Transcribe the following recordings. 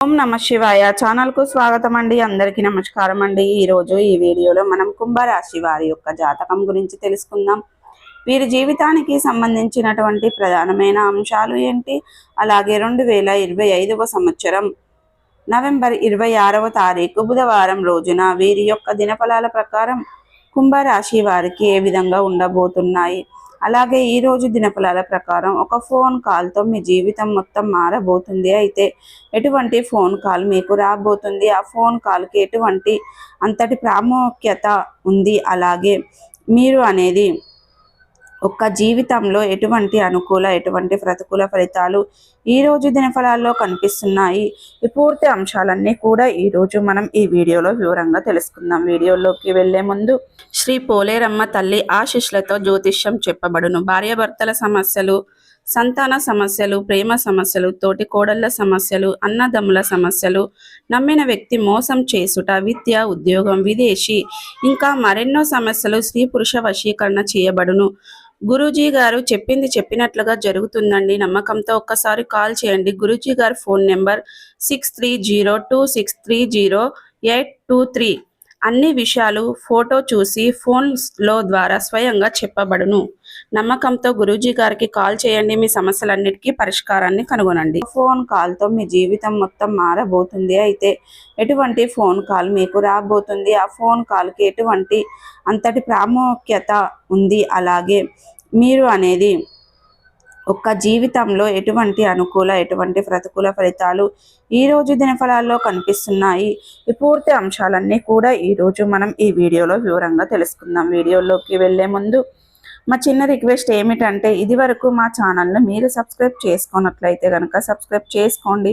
ఓం నమ శివాయ. ఛానల్కు స్వాగతం అండి. అందరికీ నమస్కారం అండి. ఈ రోజు ఈ వీడియోలో మనం కుంభరాశి వారి యొక్క జాతకం గురించి తెలుసుకుందాం. వీరి జీవితానికి సంబంధించినటువంటి ప్రధానమైన అంశాలు ఏంటి? అలాగే రెండు వేల ఇరవై ఐదవ సంవత్సరం నవంబర్ ఇరవై ఆరవ తారీఖు బుధవారం రోజున వీరి యొక్క దినఫలాల ప్రకారం కుంభరాశి వారికి ఏ విధంగా ఉండబోతున్నాయి? అలాగే ఈ రోజు దినఫలాల ప్రకారం ఒక ఫోన్ కాల్తో మీ జీవితం మొత్తం మారబోతుంది. అయితే ఎటువంటి ఫోన్ కాల్ మీకు రాబోతుంది? ఆ ఫోన్ కాల్కి ఎటువంటి అంతటి ప్రాముఖ్యత ఉంది? అలాగే మీరు అనేది ఒక్క జీవితంలో ఎటువంటి అనుకూల ఎటువంటి ప్రతికూల ఫలితాలు ఈ రోజు దినఫలాల్లో కనిపిస్తున్నాయి? ఈ పూర్తి అంశాలన్నీ కూడా ఈ రోజు మనం ఈ వీడియోలో వివరంగా తెలుసుకుందాం. వీడియోలోకి వెళ్ళే ముందు శ్రీ పోలేరమ్మ తల్లి ఆశిష్లతో జ్యోతిష్యం చెప్పబడును. భార్యాభర్తల సమస్యలు సంతాన సమస్యలు ప్రేమ సమస్యలు తోటి కోడళ్ళ సమస్యలు అన్నదమ్ముల సమస్యలు నమ్మిన వ్యక్తి మోసం చేసుట విద్య ఉద్యోగం విదేశీ ఇంకా మరెన్నో సమస్యలు స్త్రీ పురుష వశీకరణ చేయబడును. గురూజీ గారు చెప్పింది చెప్పినట్లుగా జరుగుతుందండి. నమ్మకంతో ఒక్కసారి కాల్ చేయండి. గురూజీ గారి phone number six three zero two six three zero eight two three. అన్ని విషయాలు ఫోటో చూసి ఫోన్లో ద్వారా స్వయంగా చెప్పబడును. నమ్మకంతో గురూజీ గారికి కాల్ చేయండి. మీ సమస్యలన్నిటికీ పరిష్కారాన్ని కనుగొనండి. ఫోన్ కాల్తో మీ జీవితం మొత్తం మారబోతుంది. అయితే ఎటువంటి ఫోన్ కాల్ మీకు రాబోతుంది? ఆ ఫోన్ కాల్కి ఎటువంటి అంతటి ప్రాముఖ్యత ఉంది? అలాగే మీరు అనేది ఒక్క జీవితంలో ఎటువంటి అనుకూల ఎటువంటి ప్రతికూల ఫలితాలు ఈ రోజు దినఫలాల్లో కనిపిస్తున్నాయి? ఈ పూర్తి అంశాలన్నీ కూడా ఈ రోజు మనం ఈ వీడియోలో వివరంగా తెలుసుకుందాం. వీడియోలోకి వెళ్ళే ముందు మా చిన్న రిక్వెస్ట్ ఏమిటంటే ఇది వరకు మా ఛానల్ను మీరు సబ్స్క్రైబ్ చేసుకున్నట్లయితే కనుక సబ్స్క్రైబ్ చేసుకోండి.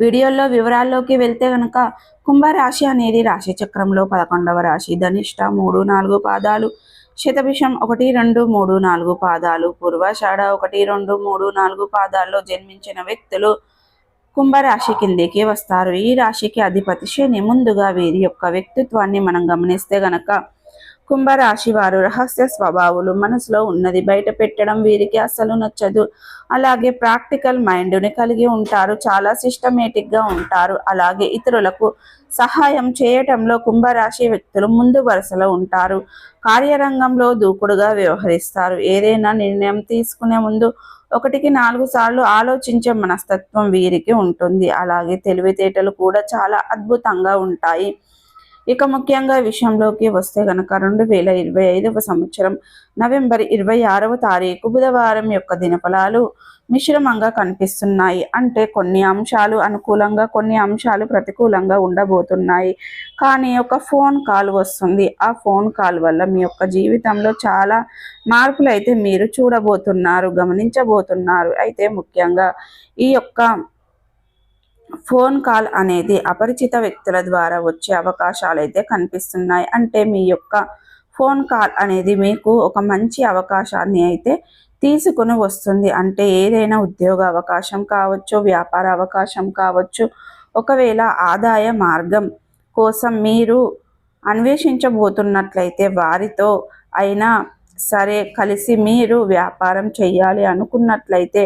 వీడియోలో వివరాల్లోకి వెళ్తే గనక కుంభరాశి అనేది రాశి చక్రంలో పదకొండవ రాశి. ధనిష్ట మూడు నాలుగు పాదాలు శతభిషం ఒకటి రెండు మూడు నాలుగు పాదాలు పూర్వాషాఢ ఒకటి రెండు మూడు నాలుగు పాదాల్లో జన్మించిన వ్యక్తులు కుంభరాశి కిందకి వస్తారు. ఈ రాశికి అధిపతి శని. ముందుగా వీరి యొక్క వ్యక్తిత్వాన్ని మనం గమనిస్తే గనక కుంభరాశి వారు రహస్య స్వభావులు మనసులో ఉన్నది బయట పెట్టడం వీరికి అస్సలు నచ్చదు. అలాగే ప్రాక్టికల్ మైండ్ని కలిగి ఉంటారు చాలా సిస్టమేటిక్గా ఉంటారు. అలాగే ఇతరులకు సహాయం చేయటంలో కుంభరాశి వ్యక్తులు ముందు వరుసలో ఉంటారు. కార్యరంగంలో దూకుడుగా వ్యవహరిస్తారు. ఏదైనా నిర్ణయం తీసుకునే ముందు ఒకటికి నాలుగు సార్లు ఆలోచించే మనస్తత్వం వీరికి ఉంటుంది. అలాగే తెలివితేటలు కూడా చాలా అద్భుతంగా ఉంటాయి. ఇక ముఖ్యంగా విషయంలోకి వస్తే గనక రెండు వేల ఇరవై ఐదవ సంవత్సరం నవంబర్ ఇరవై ఆరవ తారీఖు బుధవారం యొక్క దినఫలాలు మిశ్రమంగా కనిపిస్తున్నాయి. అంటే కొన్ని అంశాలు అనుకూలంగా కొన్ని అంశాలు ప్రతికూలంగా ఉండబోతున్నాయి. కానీ ఒక ఫోన్ కాల్ వస్తుంది. ఆ ఫోన్ కాల్ వల్ల మీ యొక్క జీవితంలో చాలా మార్పులు అయితే మీరు చూడబోతున్నారు గమనించబోతున్నారు. అయితే ముఖ్యంగా ఈ యొక్క ఫోన్ కాల్ అనేది అపరిచిత వ్యక్తుల ద్వారా వచ్చే అవకాశాలు అయితే కనిపిస్తున్నాయి. అంటే మీ యొక్క ఫోన్ కాల్ అనేది మీకు ఒక మంచి అవకాశాన్ని అయితే తీసుకుని వస్తుంది. అంటే ఏదైనా ఉద్యోగ అవకాశం కావచ్చు వ్యాపార అవకాశం కావచ్చు ఒకవేళ ఆదాయ మార్గం కోసం మీరు అన్వేషించబోతున్నట్లయితే వారితో అయినా సరే కలిసి మీరు వ్యాపారం చేయాలి అనుకున్నట్లయితే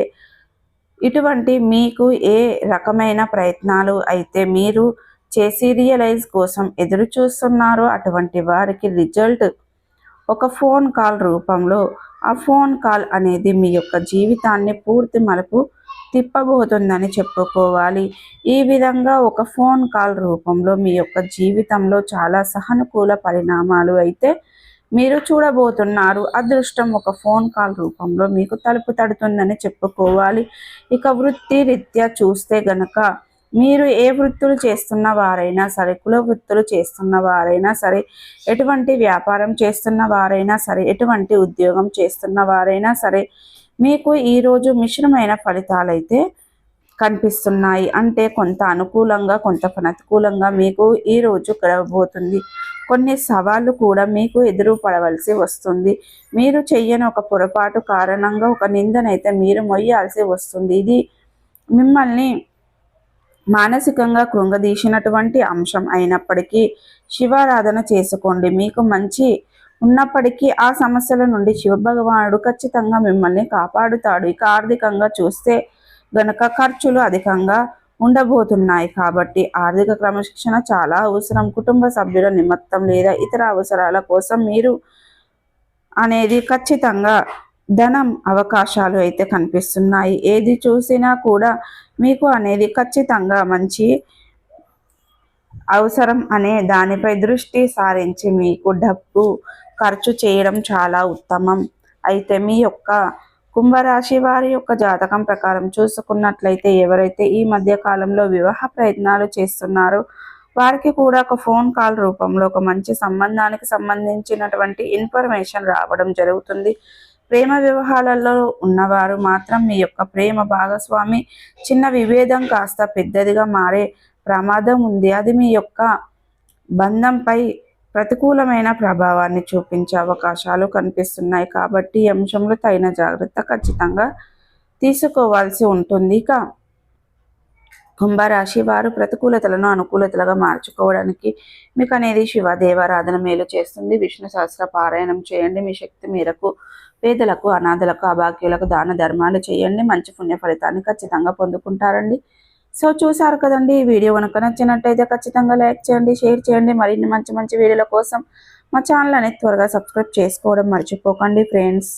ఇటువంటి మీకు ఏ రకమైన ప్రయత్నాలు అయితే మీరు చేసి రియలైజ్ కోసం ఎదురు చూస్తున్నారో అటువంటి వారికి రిజల్ట్ ఒక ఫోన్ కాల్ రూపంలో ఆ ఫోన్ కాల్ అనేది మీ యొక్క జీవితాన్ని పూర్తి మలుపు తిప్పబోతుందని చెప్పుకోవాలి. ఈ విధంగా ఒక ఫోన్ కాల్ రూపంలో మీ యొక్క జీవితంలో చాలా సహనుకూల పరిణామాలు అయితే మీరు చూడబోతున్నారు అదృష్టం ఒక ఫోన్ కాల్ రూపంలో మీకు తలుపు తడుతుందని చెప్పుకోవాలి. ఇక వృత్తి రీత్యా చూస్తే గనక మీరు ఏ వృత్తులు చేస్తున్న వారైనా సరే కుల వృత్తులు చేస్తున్న వారైనా సరే ఎటువంటి వ్యాపారం చేస్తున్న వారైనా సరే ఎటువంటి ఉద్యోగం చేస్తున్న వారైనా సరే మీకు ఈరోజు మిశ్రమైన ఫలితాలైతే కనిపిస్తున్నాయి. అంటే కొంత అనుకూలంగా కొంత ప్రతికూలంగా మీకు ఈ రోజు గడవబోతుంది. కొన్ని సవాళ్ళు కూడా మీకు ఎదురు పడవలసి వస్తుంది. మీరు చెయ్యని ఒక పొరపాటు కారణంగా ఒక నిందనైతే మీరు మొయ్యాల్సి వస్తుంది. ఇది మిమ్మల్ని మానసికంగా కృంగదీసినటువంటి అంశం అయినప్పటికీ శివారాధన చేసుకోండి. మీకు మంచి ఉన్నప్పటికీ ఆ సమస్యల నుండి శివభగవానుడు ఖచ్చితంగా మిమ్మల్ని కాపాడుతాడు. ఇక ఆర్థికంగా చూస్తే గనక ఖర్చులు అధికంగా ఉండబోతున్నాయి కాబట్టి ఆర్థిక క్రమశిక్షణ చాలా అవసరం. కుటుంబ సభ్యుల నిమిత్తం లేదా ఇతర అవసరాల కోసం మీరు అనేది ఖచ్చితంగా ధనం అవకాశాలు అయితే కనిపిస్తున్నాయి. ఏది చూసినా కూడా మీకు అనేది ఖచ్చితంగా మంచి అవసరం అనే దానిపై దృష్టి సారించి మీకు డబ్బు ఖర్చు చేయడం చాలా ఉత్తమం. అయితే మీ యొక్క కుంభరాశి వారి యొక్క జాతకం ప్రకారం చూసుకున్నట్లయితే ఎవరైతే ఈ మధ్య కాలంలో వివాహ ప్రయత్నాలు చేస్తున్నారో వారికి కూడా ఒక ఫోన్ కాల్ రూపంలో ఒక మంచి సంబంధానికి సంబంధించినటువంటి ఇన్ఫర్మేషన్ రావడం జరుగుతుంది. ప్రేమ వివాహాలలో ఉన్నవారు మాత్రం మీ యొక్క ప్రేమ భాగస్వామి చిన్న విభేదం కాస్త పెద్దదిగా మారే ప్రమాదం ఉంది. అది మీ యొక్క బంధంపై ప్రతికూలమైన ప్రభావాన్ని చూపించే అవకాశాలు కనిపిస్తున్నాయి కాబట్టి ఈ అంశంలో తగిన జాగ్రత్త ఖచ్చితంగా తీసుకోవాల్సి ఉంటుంది. ఇక కుంభరాశి వారు ప్రతికూలతలను అనుకూలతలుగా మార్చుకోవడానికి మీకు అనేది శివ దేవారాధన మేలు చేస్తుంది. విష్ణు సహస్ర పారాయణం చేయండి. మీ శక్తి మేరకు పేదలకు అనాథలకు అభాగ్యులకు దాన ధర్మాలు చేయండి. మంచి పుణ్య ఫలితాన్ని ఖచ్చితంగా పొందుకుంటారండి. సో చూసారు కదండి ఈ వీడియో కనుక నచ్చినట్టయితే ఖచ్చితంగా లైక్ చేయండి షేర్ చేయండి. మరిన్ని మంచి మంచి వీడియోల కోసం మా ఛానల్ అనేది త్వరగా సబ్స్క్రైబ్ చేసుకోవడం మర్చిపోకండి ఫ్రెండ్స్.